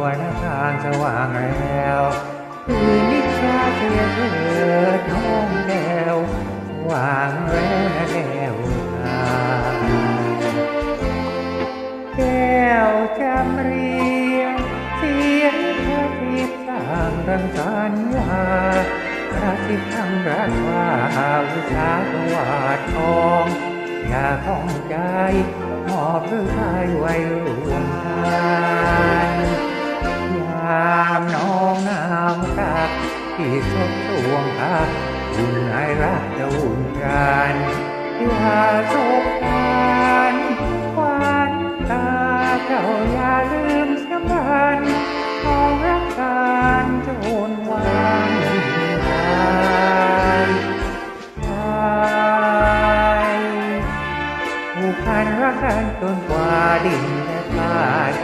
วนทางสว่างแล้วคืนนิชาเธอเถิดน้องแก้ววางแล้วนแก้วตาแก้วจำเรียงเสียงพระพย์สร้างรังสรรค์วารักที่ทำรักว่าวิชาสวาดทองอย่าท้องใจหอบหรือไทยไว้รวมกัน รักจะอุ่นกันอย่าโศกกันควันตาเจ้าอย่าลืมสำคัญของรักกันจนวันตายตายผูกพันรักกันจนกว่าดินและฟ้า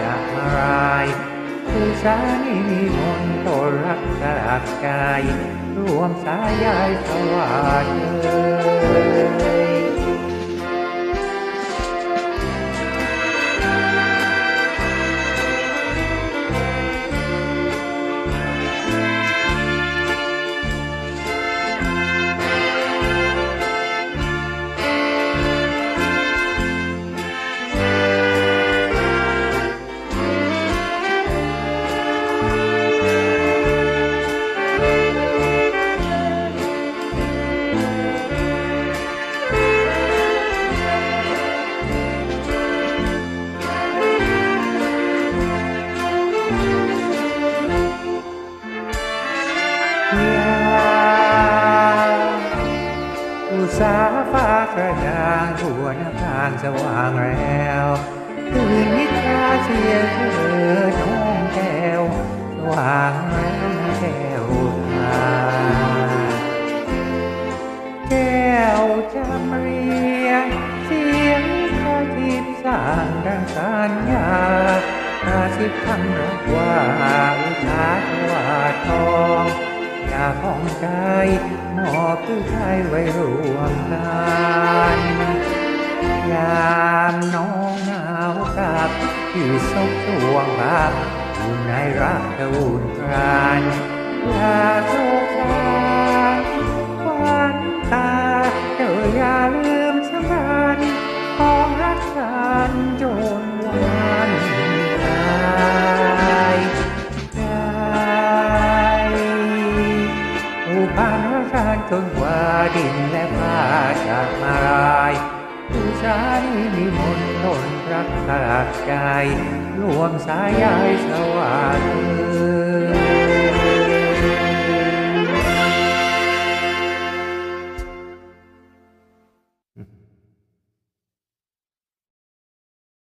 จะมาราย ผู้สานีมีมนต์ตนรักสลักกายรวมสายใยสวัสดิ์เอ่ยอุ สาฟ้ากระจ่างทั่วหน้าทางสว่างแล้วตื่นนิทราเสียเธอน้องแก้วสว่างแล้วนะแก้วตาแก้วจำเรียงเสียงพระทิพย์สร้างดังสัญญาอาสิบคำรักว่าอุทาสวาทอง อย่าของกายหมอบคือใจไว้รวมกันยามน้องหนาวกับที่ซบสวงบาอยู่ในรักตะอุ่นกรานยา นกว่าดินและฟ้าจะมาลายผู้ชายมีมนต์นรักสลักใจรวมสายใยสว่างเอ่